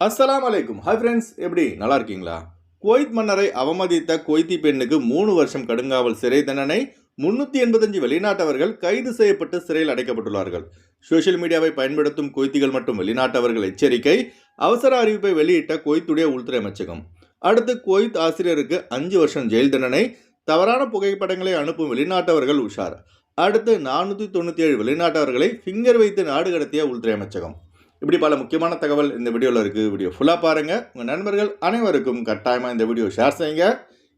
அஸ்லாம் அலைக்கும் hi friends எப்படி நல்லா இருக்கீங்களா குவைத் மன்னரை அவமதித்த குவைத்தி பெண்ணுக்கு மூணு வருஷம் கடுங்காவல் சிறை தண்டனை முன்னூற்றி எண்பத்தஞ்சு வெளிநாட்டவர்கள் கைது செய்யப்பட்டு சிறையில் அடைக்கப்பட்டுள்ளார்கள். சோஷியல் மீடியாவை பயன்படுத்தும் குவைத்திகள் மற்றும் வெளிநாட்டவர்கள் எச்சரிக்கை அவசர அறிவிப்பை வெளியிட்ட குவைத்துடைய உள்துறை அமைச்சகம். அடுத்து குவைத் ஆசிரியருக்கு அஞ்சு வருஷம் ஜெயில் தண்டனை தவறான புகைப்படங்களை அனுப்பும் வெளிநாட்டவர்கள் உஷார். அடுத்து நானூற்றி தொண்ணூற்றி ஏழு வெளிநாட்டவர்களை ஃபிங்கர் வைத்து நாடு கடத்திய உள்துறை அமைச்சகம். இப்படி பல முக்கியமான தகவல் இந்த வீடியோவில் இருக்குது வீடியோ ஃபுல்லாக பாருங்கள் உங்கள் நண்பர்கள் அனைவருக்கும் கட்டாயமாக இந்த வீடியோ ஷேர் செய்யுங்க.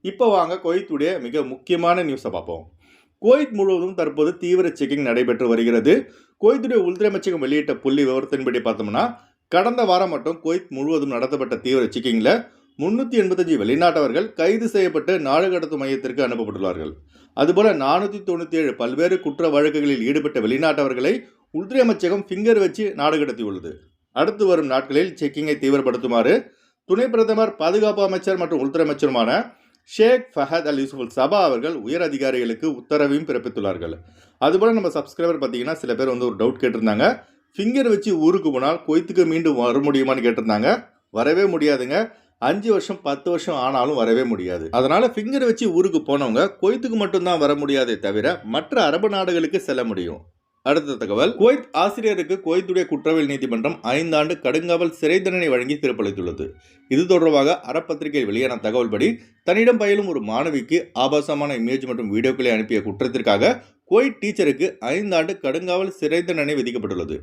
இப்போ வாங்க கோயத்துடைய மிக முக்கியமான நியூஸை பார்ப்போம். கோயத் முழுவதும் தற்போது தீவிர செக்கிங் நடைபெற்று வருகிறது. கோயத்துடைய உள்துறை அமைச்சகம் வெளியிட்ட புள்ளி விவரத்தின்படி பார்த்தோம்னா கடந்த வாரம் மட்டும் கோயத் முழுவதும் நடத்தப்பட்ட தீவிர செக்கிங்கில் முன்னூற்றி எண்பத்தஞ்சு வெளிநாட்டவர்கள் கைது செய்யப்பட்டு நாடு கடத்தும் மையத்திற்கு அனுப்பப்பட்டுள்ளார்கள். அதுபோல நானூற்றி தொண்ணூற்றி ஏழு பல்வேறு குற்ற வழக்குகளில் ஈடுபட்ட வெளிநாட்டவர்களை உள்துறை அமைச்சகம் ஃபிங்கர் வச்சு நாடு கடத்தியுள்ளது அடுத்து வரும் நாட்களில் செக்கிங்கை தீவிரப்படுத்துமாறு துணை பிரதமர் பாதுகாப்பு அமைச்சர் மற்றும் உள்துறை அமைச்சருமான ஷேக் ஃபஹத் அல் யூசுஃபுல் சபா அவர்கள் உயர் அதிகாரிகளுக்கு உத்தரவையும் பிறப்பித்துள்ளார்கள். அதுபோல் நம்ம சப்ஸ்கிரைபர் பார்த்தீங்கன்னா சில பேர் வந்து ஒரு டவுட் கேட்டிருந்தாங்க. ஃபிங்கர் வச்சு ஊருக்கு போனால் கொய்த்துக்கு மீண்டும் வர முடியுமான்னு கேட்டிருந்தாங்க. வரவே முடியாதுங்க. அஞ்சு வருஷம் பத்து வருஷம் ஆனாலும் வரவே முடியாது. அதனால ஃபிங்கர் வச்சு ஊருக்கு போனவங்க கொய்த்துக்கு மட்டும்தான் வர முடியாதே தவிர மற்ற அரபு நாடுகளுக்கு செல்ல முடியும். அடுத்த தகவல். குவைத் ஆசிரியருக்கு குவைத்துடைய குற்றவியல் நீதிமன்றம் ஐந்தாண்டு கடுங்காவல் சிறை தண்டனை வழங்கி தீர்ப்பளித்துள்ளது. இது தொடர்பாக அறப்பத்திரிகை வெளியான தகவல்படி தன்னிடம் பயிலும் ஒரு மாணவிக்கு ஆபாசமான இமேஜ் மற்றும் வீடியோக்களை அனுப்பிய குற்றத்திற்காக குவைத் டீச்சருக்கு ஐந்தாண்டு கடுங்காவல் சிறை தண்டனை விதிக்கப்பட்டுள்ளது.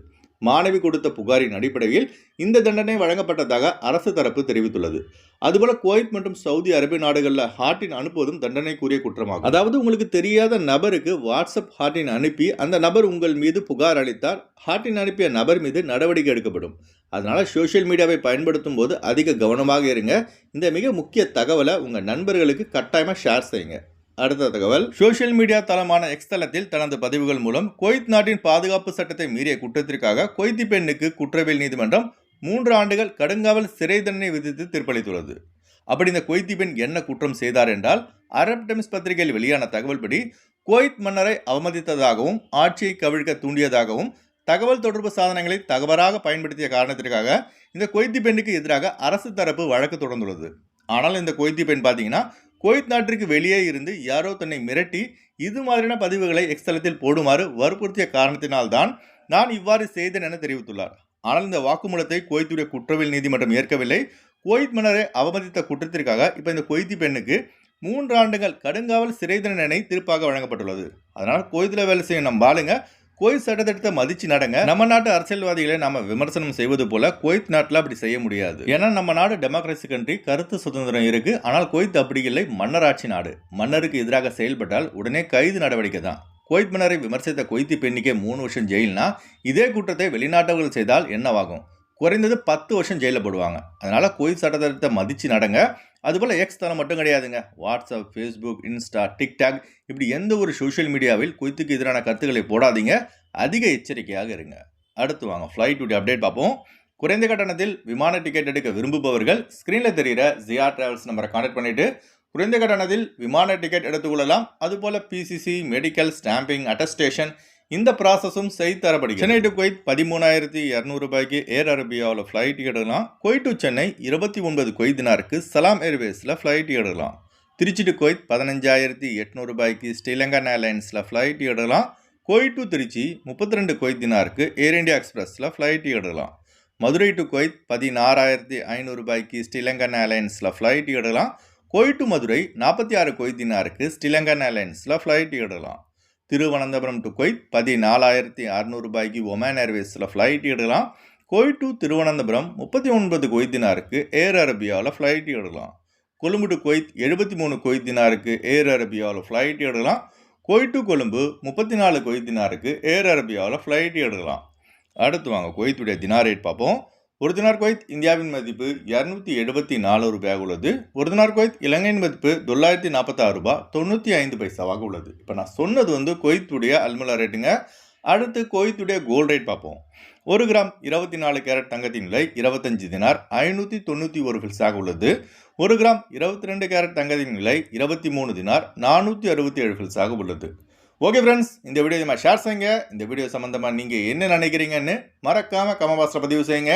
மாணவி கொடுத்த புகாரின் அடிப்படையில் இந்த தண்டனை வழங்கப்பட்டதாக அரசு தரப்பு தெரிவித்துள்ளது. அதுபோல குவைத் மற்றும் சவுதி அரேபிய நாடுகளில் ஹார்டின் அனுப்புவதும் தண்டனைக்குரிய குற்றமாகும். அதாவது உங்களுக்கு தெரியாத நபருக்கு வாட்ஸ்அப் ஹார்டின் அனுப்பி அந்த நபர் உங்கள் மீது புகார் அளித்தார் ஹார்டின் அனுப்பிய நபர் மீது நடவடிக்கை எடுக்கப்படும். அதனால் சோஷியல் மீடியாவை பயன்படுத்தும் போது அதிக கவனமாக இருங்க. இந்த மிக முக்கிய தகவலை உங்கள் நண்பர்களுக்கு கட்டாயமாக ஷேர் செய்யுங்க. அடுத்த தகவல். சோஷியல் மீடியா தளமான எக்ஸ் தளத்தில் தனது பதிவுகள் மூலம் குவைத் நாட்டின் பாதுகாப்பு சட்டத்தை மீறிய குற்றத்திற்காக குவைத்தி பெண்ணுக்கு குற்றவியல் நீதிமன்றம் மூன்று ஆண்டுகள் கடுங்காவல் சிறை தண்டனை விதித்து தீர்ப்பளித்துள்ளது. அப்படி இந்த குவைத்தி பெண் என்ன குற்றம் செய்தார் என்றால் அரப் டைம்ஸ் பத்திரிகையில் வெளியான தகவல்படி குவைத் மன்னரை அவமதித்ததாகவும் ஆட்சியை கவிழ்க்க தூண்டியதாகவும் தகவல் தொடர்பு சாதனங்களை தகவலாக பயன்படுத்திய காரணத்திற்காக இந்த கொய்தி பெண்ணுக்கு எதிராக அரசு தரப்பு வழக்கு தொடர்ந்துள்ளது. ஆனால் இந்த கொய்தி பெண் பார்த்தீங்கன்னா குவைத் நாட்டிற்கு வெளியே இருந்து யாரோ தன்னை மிரட்டி இது மாதிரியான பதிவுகளை எக்ஸ்தலத்தில் போடுமாறு வற்புறுத்திய காரணத்தினால்தான் நான் இவ்வாறு செய்தேன் என தெரிவித்துள்ளார். ஆனால் இந்த வாக்குமூலத்தை குவைத்துடைய குற்றவியல் நீதிமன்றம் ஏற்கவில்லை. குவைத் மன்னரை அவமதித்த குற்றத்திற்காக இப்போ இந்த குவைத்தி பெண்ணுக்கு மூன்று ஆண்டுகள் கடுங்காவல் சிறை தண்டனை தீர்ப்பாக வழங்கப்பட்டுள்ளது. அதனால் குவைத்தில் வேலை செய்யும் நம்ம ஆளுங்க குவைத் சட்டத்திட்டத்தை மதிச்சு நடங்க. நம்ம நாட்டு அரசியல்வாதிகளை நாம விமர்சனம் செய்வது போல குவைத் நாட்டில் அப்படி செய்ய முடியாது. ஏன்னா நம்ம நாடு டெமோக்ரஸி கண்ட்ரி கருத்து சுதந்திரம் இருக்கு. ஆனால் குவைத் அப்படி இல்லை. மன்னராட்சி நாடு. மன்னருக்கு எதிராக செயல்பட்டால் உடனே கைது நடவடிக்கை தான். குவைத் மன்னரை விமர்சித்த குவைத்தி பெண்ணிக்கே மூணு வருஷம் ஜெயில்னா இதே குற்றத்தை வெளிநாட்டவர்கள் செய்தால் என்னவாகும்? குறைந்தது பத்து வருஷம் ஜெயிலில் போடுவாங்க. அதனால் குவைத் சட்டத்திட்டத்தை மதித்து நடங்க. அதுபோல் எக்ஸ் தரம் மட்டும் கிடையாதுங்க. வாட்ஸ்அப் ஃபேஸ்புக் இன்ஸ்டா டிக்டாக் இப்படி எந்த ஒரு சோஷியல் மீடியாவில் குவைத்துக்கு எதிரான கருத்துக்களை போடாதீங்க. அதிக எச்சரிக்கையாக இருங்க. அடுத்து வாங்க. ஃப்ளைட் டுடே அப்டேட் பார்ப்போம். குறைந்த கட்டணத்தில் விமான டிக்கெட் எடுக்க விரும்புபவர்கள் ஸ்க்ரீனில் தெரிகிற ஜியா டிராவல்ஸ் நம்பரை கான்டாக்ட் பண்ணிட்டு குறைந்த கட்டணத்தில் விமான டிக்கெட் எடுத்துக்கொள்ளலாம் அதுபோல் பிசிசி மெடிக்கல் ஸ்டாம்பிங் அட்டஸ்டேஷன் இந்த ப்ராசஸும் செய்து தரப்படுகிறது சென்னை டு குவைத் பதிமூணாயிரத்தி இரநூறு ரூபாய்க்கு ஏர் அரேபியாவில் ஃப்ளைட் எடுக்கலாம். குவைட் டு சென்னை இருபத்தி ஒன்பது குவைத் தினாருக்கு சலாம் ஏர்வேஸில் ஃப்ளைட் எடுக்கலாம். திருச்சி டு குவைத் பதினஞ்சாயிரத்தி எட்நூறு ரூபாய்க்கு ஸ்ரீலங்கன் ஏர்லைன்ஸில் ஃப்ளைட் எடுக்கலாம். குவைட் டு திருச்சி முப்பத்தி ரெண்டு குவைத் தினாருக்கு ஏர் இந்தியா எக்ஸ்பிரஸில் ஃப்ளைட் எடுக்கலாம். மதுரை டு குவைத் பதினாறாயிரத்தி ஐநூறு ரூபாய்க்கு ஸ்ரீலங்கன் ஏர்லைன்ஸில் ஃப்ளைட் எடுக்கலாம். குவைட் டு மதுரை நாற்பத்தி ஆறு குவைத் தினாருக்கு ஸ்ரீலங்கன் ஏர்லைன்ஸில் ஃப்ளைட் எடுக்கலாம். திருவனந்தபுரம் டு கொய்த் பதினாலாயிரத்தி அறநூறு ரூபாய்க்கு ஒமேன் ஏர்வேஸில் ஃப்ளைட் எடுக்கலாம். குவைட் டு திருவனந்தபுரம் முப்பத்தி ஒன்பது குவைத் தினாருக்கு ஏர் அரபியாவில் ஃப்ளைட் எடுக்கலாம். கொழும்பு டு கொய்த் எழுபத்தி மூணு கொய்தினாருக்கு தினாருக்கு ஏர் அரபியாவில் ஃப்ளைட் எடுக்கலாம். குவைட் டு கொழும்பு முப்பத்தி நாலு கொய்தினாருக்கு தினாருக்கு ஏர் அரபியாவில் ஃப்ளைட் எடுக்கலாம். அடுத்து வாங்க கொய்த்துடைய தினார் ரேட் பார்ப்போம். ஒரு தினார் குவைத் இந்தியாவின் மதிப்பு இரநூத்தி எழுபத்தி நாலு ரூபாயாக உள்ளது. ஒரு தினார் குவைத் இலங்கையின் மதிப்பு தொள்ளாயிரத்தி நாற்பத்தாறு ரூபாய் தொண்ணூற்றி ஐந்து பைசாவாக உள்ளது. இப்போ நான் சொன்னது வந்து குவைத்துடைய அல்முலா ரேட்டுங்க அடுத்து குவைத்துடைய கோல்ட் ரேட் பார்ப்போம். ஒரு கிராம் இருபத்தி நாலு கேரட் தங்கத்தின் விலை இருபத்தஞ்சு தினார் ஐநூற்றி தொண்ணூற்றி ஒரு ஃபில்ஸாக உள்ளது. ஒரு கிராம் இருபத்தி ரெண்டு கேரட் தங்கத்தின் விலை இருபத்தி மூணு தினார் நானூற்றி அறுபத்தி ஏழு ஃபில்ஸாக உள்ளது. ஓகே ஃப்ரெண்ட்ஸ் இந்த வீடியோ நம்ம ஷேர் செய்யுங்க. இந்த வீடியோ சம்மந்தமாக நீங்கள் என்ன நினைக்கிறீங்கன்னு மறக்காமல் கமபாஸ்டர் பதிவு செய்யுங்க.